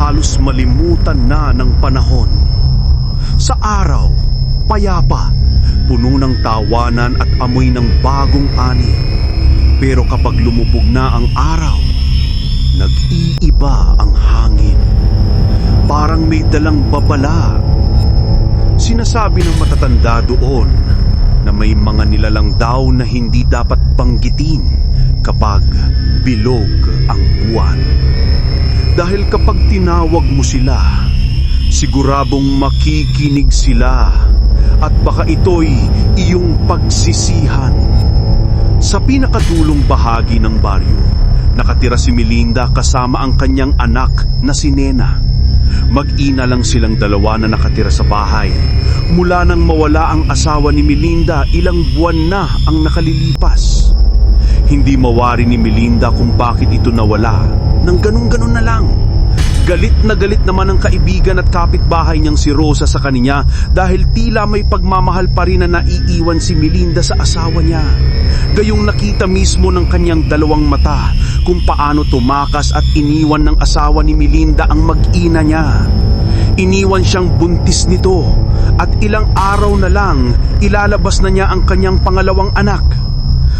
halos malimutan na ng panahon. Sa araw, payapa, puno ng tawanan at amoy ng bagong ani. Pero kapag lumubog na ang araw, nag-iiba ang hangin. Parang may dalang babala. Sinasabi ng matatanda doon na may mga nilalang daw na hindi dapat banggitin kapag bilog ang buwan. Dahil kapag tinawag mo sila, siguradong makikinig sila at baka ito'y iyong pagsisihan. Sa pinakadulong bahagi ng baryo, nakatira si Melinda kasama ang kanyang anak na si Nena. Mag-ina lang silang dalawa na nakatira sa bahay. Mula nang mawala ang asawa ni Melinda, ilang buwan na ang nakalilipas. Hindi mawari ni Melinda kung bakit ito nawala. Nang ganun-ganun na lang. Galit na galit naman ang kaibigan at kapitbahay niyang si Rosa sa kanya dahil tila may pagmamahal pa rin na naiiwan si Melinda sa asawa niya. Gayong nakita mismo ng kanyang dalawang mata kung paano tumakas at iniwan ng asawa ni Melinda ang mag-ina niya. Iniwan siyang buntis nito at ilang araw na lang ilalabas na niya ang kanyang pangalawang anak.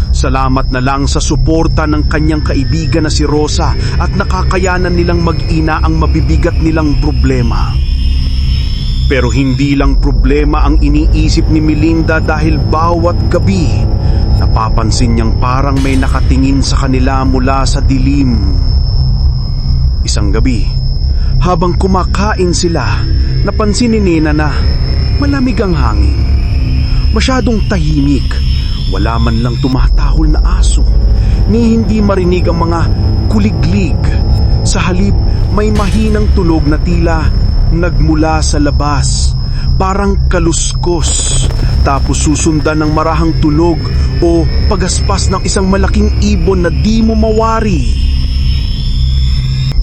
Salamat na lang sa suporta ng kanyang kaibigan na si Rosa at nakakayanan nilang mag-ina ang mabibigat nilang problema. Pero hindi lang problema ang iniisip ni Melinda dahil bawat gabi napapansin niyang parang may nakatingin sa kanila mula sa dilim. Isang gabi, habang kumakain sila, napansin ni Nena na malamig ang hangin. Masyadong tahimik wala man lang tumatahol na aso, ni hindi marinig ang mga kuliglig. Sa halip, may mahinang tunog na tila nagmula sa labas, parang kaluskos. Tapos susundan ng marahang tunog o pagaspas ng isang malaking ibon na di mo mawari.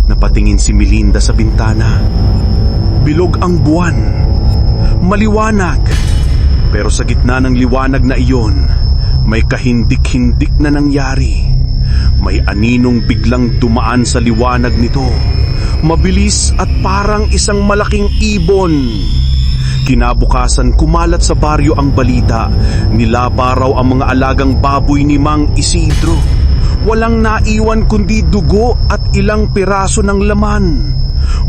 Napatingin si Melinda sa bintana. Bilog ang buwan. Maliwanag. Pero sa gitna ng liwanag na iyon, may kahindik-hindik na nangyari. May aninong biglang dumaan sa liwanag nito. Mabilis at parang isang malaking ibon. Kinabukasan kumalat sa baryo ang balita. Nilapa raw ang mga alagang baboy ni Mang Isidro. Walang naiwan kundi dugo at ilang piraso ng laman.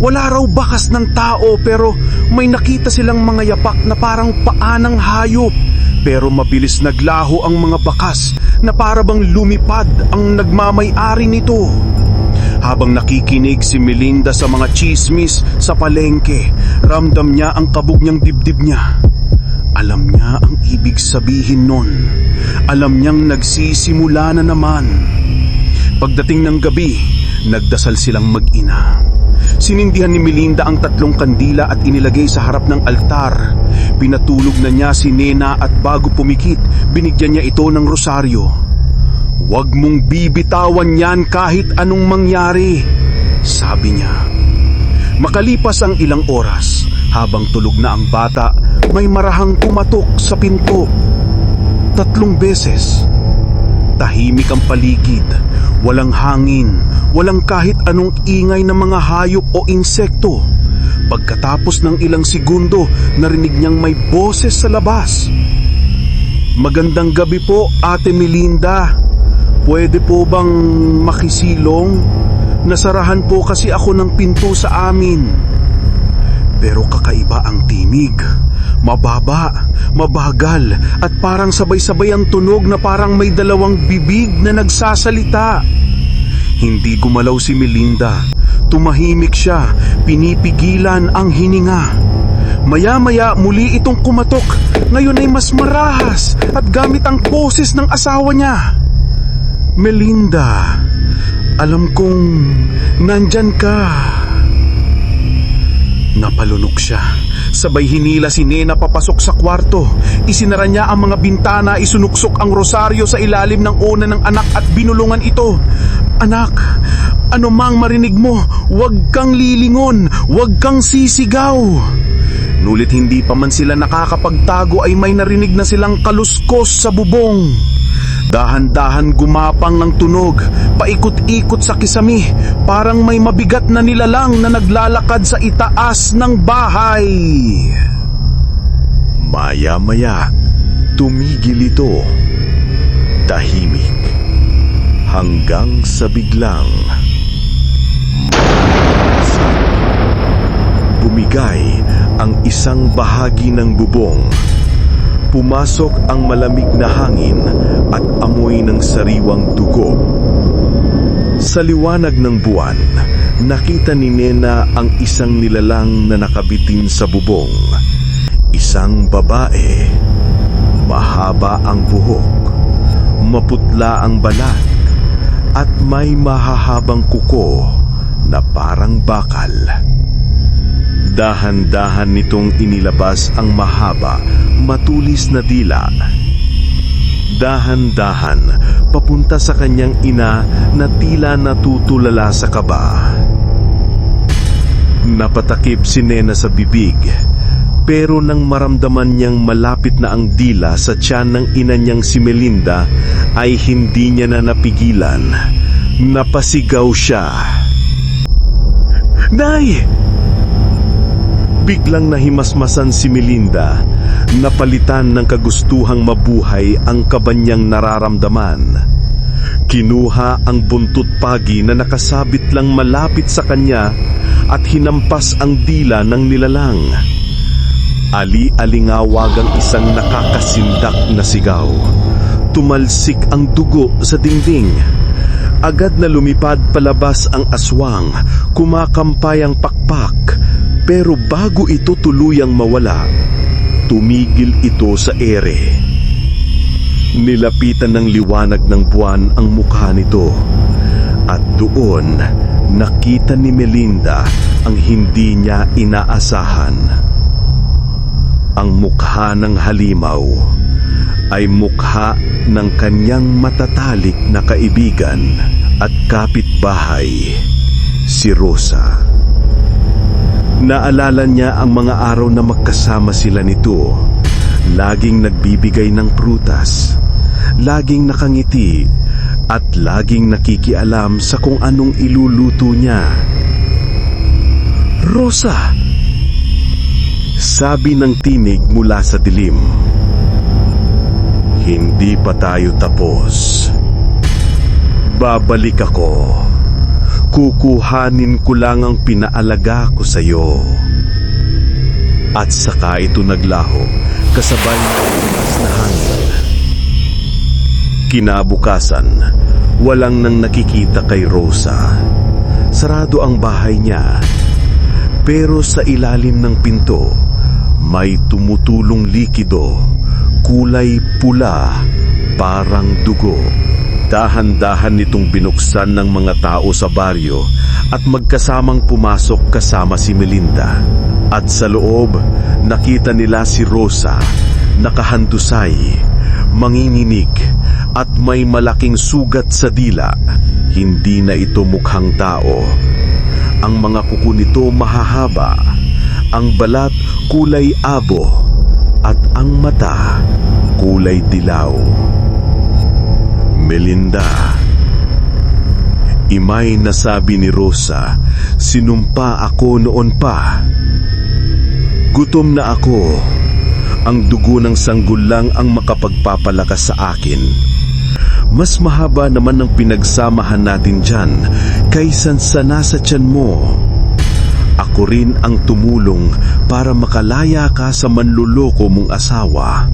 Wala raw bakas ng tao pero may nakita silang mga yapak na parang paa ng hayop pero mabilis naglaho ang mga bakas na parabang lumipad ang nagmamay-ari nito. Habang nakikinig si Melinda sa mga chismis sa palengke, ramdam niya ang kabog niyang dibdib niya. Alam niya ang ibig sabihin nun. Alam niyang nagsisimula na naman. Pagdating ng gabi, nagdasal silang mag-ina. Sinindihan ni Melinda ang tatlong kandila at inilagay sa harap ng altar. Pinatulog na niya si Nena at bago pumikit, binigyan niya ito ng rosaryo. Huwag mong bibitawan yan kahit anong mangyari, sabi niya. Makalipas ang ilang oras, habang tulog na ang bata, may marahang kumatok sa pinto. Tatlong beses. Tahimik ang paligid, walang hangin, walang kahit anong ingay ng mga hayop o insekto. Pagkatapos ng ilang segundo, narinig niyang may boses sa labas. Magandang gabi po, Ate Melinda. Pwede po bang makisilong? Nasarahan po kasi ako ng pinto sa amin. Pero kakaiba ang tinig. Mababa, mabagal, at parang sabay-sabay ang tunog na parang may dalawang bibig na nagsasalita. Hindi gumalaw si Melinda. Tumahimik siya, pinipigilan ang hininga. Maya-maya muli itong kumatok. Ngayon ay mas marahas at gamit ang boses ng asawa niya. Melinda, alam kong nandyan ka. Napalunok siya. Sabay hinila si Nena papasok sa kwarto. Isinara niya ang mga bintana, isunuksok ang rosaryo sa ilalim ng una ng anak at binulungan ito. Anak, ano mang marinig mo, huwag kang lilingon, huwag kang sisigaw. Nulit hindi pa man sila nakakapagtago ay may narinig na silang kaluskos sa bubong. Dahan-dahan gumapang ng tunog, paikot-ikot sa kisami, parang may mabigat na nilalang na naglalakad sa itaas ng bahay. Maya-maya, tumigil ito. Tahimik. Hanggang sa biglang bumigay ang isang bahagi ng bubong. Pumasok ang malamig na hangin at amoy ng sariwang dugo. Sa liwanag ng buwan, nakita ni Nena ang isang nilalang na nakabitin sa bubong. Isang babae. Mahaba ang buhok, maputla ang balat, at may mahahabang kuko na parang bakal. Dahan-dahan nitong inilabas ang mahaba, matulis na dila. Dahan-dahan papunta sa kanyang ina na tila natutulala sa kaba. Napatakip si Nena sa bibig, pero nang maramdaman niyang malapit na ang dila sa tiyan ng ina niyang si Melinda, ay hindi niya na napigilan. Napasigaw siya. Nay! Biglang nahimasmasan si Melinda, napalitan ng kagustuhang mabuhay ang kabanyang nararamdaman. Kinuha ang buntot pagi na nakasabit lang malapit sa kanya at hinampas ang dila ng nilalang. Ali-alingawag ang isang nakakasindak na sigaw. Tumalsik ang dugo sa dingding. Agad na lumipad palabas ang aswang, kumakampay ang pakpak, pero bago ito tuluyang mawala, tumigil ito sa ere. Nilapitan ng liwanag ng buwan ang mukha nito, at doon nakita ni Melinda ang hindi niya inaasahan. Ang mukha ng halimaw ay mukha ng kanyang matatalik na kaibigan at kapitbahay, si Rosa. Naalala niya ang mga araw na magkasama sila nito. Laging nagbibigay ng prutas, laging nakangiti, at laging nakikialam sa kung anong iluluto niya. Rosa! Sabi ng tinig mula sa dilim. Hindi pa tayo tapos. Babalik ako. Kukuhanin ko lang ang pinaalaga ko sa iyo. At saka ito naglaho, kasabay ng lakas na hangin. Kinabukasan, walang nang nakikita kay Rosa. Sarado ang bahay niya. Pero sa ilalim ng pinto, may tumutulong likido, kulay pula, parang dugo. Dahan-dahan nitong binuksan ng mga tao sa baryo at magkasamang pumasok kasama si Melinda. At sa loob, nakita nila si Rosa, nakahandusay, manginginig, at may malaking sugat sa dila. Hindi na ito mukhang tao. Ang mga kuko nito mahahaba, ang balat kulay abo, at ang mata kulay dilaw. Melinda. Imay nasabi ni Rosa, sinumpa ako noon pa. Gutom na ako. Ang dugo ng sanggol lang ang makapagpapalakas sa akin. Mas mahaba naman ang pinagsamahan natin dyan kaysa sa nasa tiyan mo. Ako rin ang tumulong para makalaya ka sa manluloko mong asawa.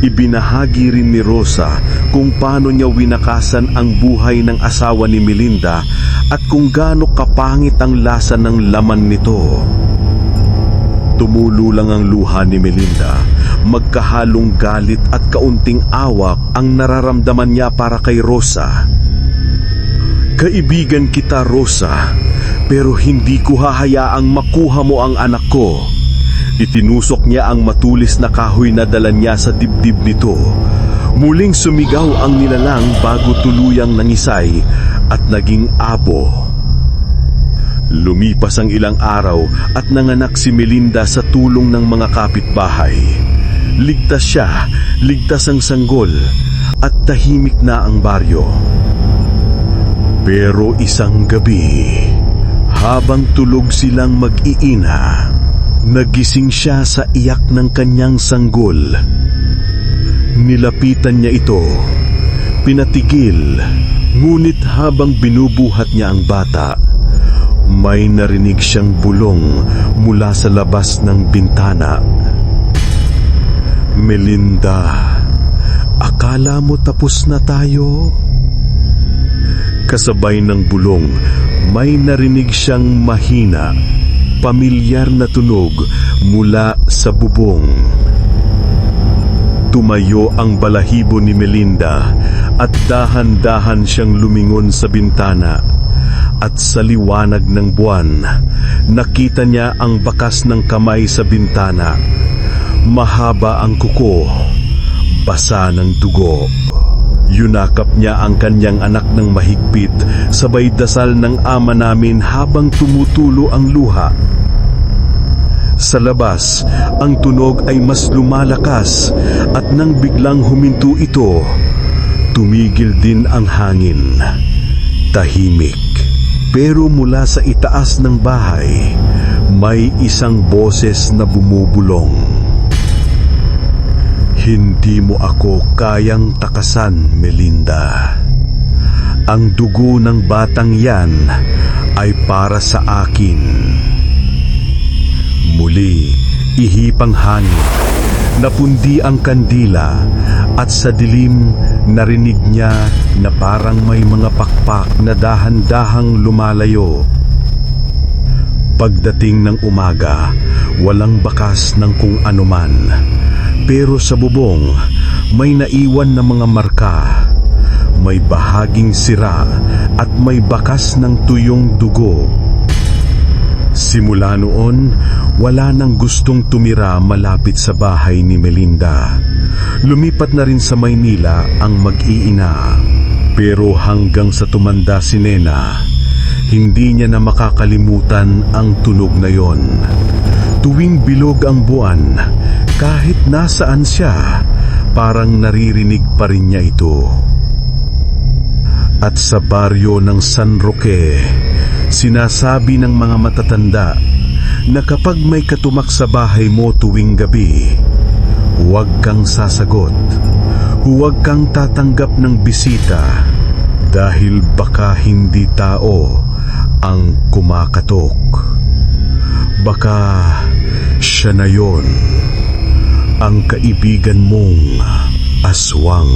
Ibinahagi rin ni Rosa kung paano niya winakasan ang buhay ng asawa ni Melinda at kung gaano kapangit ang lasa ng laman nito. Tumulo lang ang luha ni Melinda, magkahalong galit at kaunting awak ang nararamdaman niya para kay Rosa. Kaibigan kita, Rosa, pero hindi ko hahayaang makuha mo ang anak ko. Itinusok niya ang matulis na kahoy na dala niya sa dibdib nito. Muling sumigaw ang nilalang bago tuluyang nangisay at naging abo. Lumipas ang ilang araw at nanganak si Melinda sa tulong ng mga kapitbahay. Ligtas siya, ligtas ang sanggol, at tahimik na ang baryo. Pero isang gabi, habang tulog silang mag-iina, nagising siya sa iyak ng kanyang sanggol. Nilapitan niya ito, pinatigil, ngunit habang binubuhat niya ang bata, may narinig siyang bulong mula sa labas ng bintana. Melinda, akala mo tapos na tayo? Kasabay ng bulong, may narinig siyang mahina, pamilyar na tunog mula sa bubong. Tumayo ang balahibo ni Melinda at dahan-dahan siyang lumingon sa bintana. At sa liwanag ng buwan, nakita niya ang bakas ng kamay sa bintana. Mahaba ang kuko, basa ng dugo. Yunakap niya ang kanyang anak ng mahigpit, sabay dasal ng ama namin habang tumutulo ang luha. Sa labas, ang tunog ay mas lumalakas at nang biglang huminto ito, tumigil din ang hangin. Tahimik. Pero mula sa itaas ng bahay, may isang boses na bumubulong. Hindi mo ako kayang takasan, Melinda. Ang dugo ng batang yan ay para sa akin. Muli, ihipang hangin, napundi ang kandila at sa dilim narinig niya na parang may mga pakpak na dahan-dahang lumalayo. Pagdating ng umaga, walang bakas ng kung anuman. Pero sa bubong, may naiwan na mga marka. May bahaging sira at may bakas ng tuyong dugo. Simula noon, wala nang gustong tumira malapit sa bahay ni Melinda. Lumipat na rin sa Maynila ang mag-iina. Pero hanggang sa tumanda si Nena, hindi niya na makakalimutan ang tunog na yon. Tuwing bilog ang buwan, kahit nasaan siya, parang naririnig pa rin niya ito. At sa baryo ng San Roque, sinasabi ng mga matatanda na kapag may katumak sa bahay mo tuwing gabi, huwag kang sasagot. Huwag kang tatanggap ng bisita dahil baka hindi tao ang kumakatok. Baka siya na yon ang kaibigan mong aswang.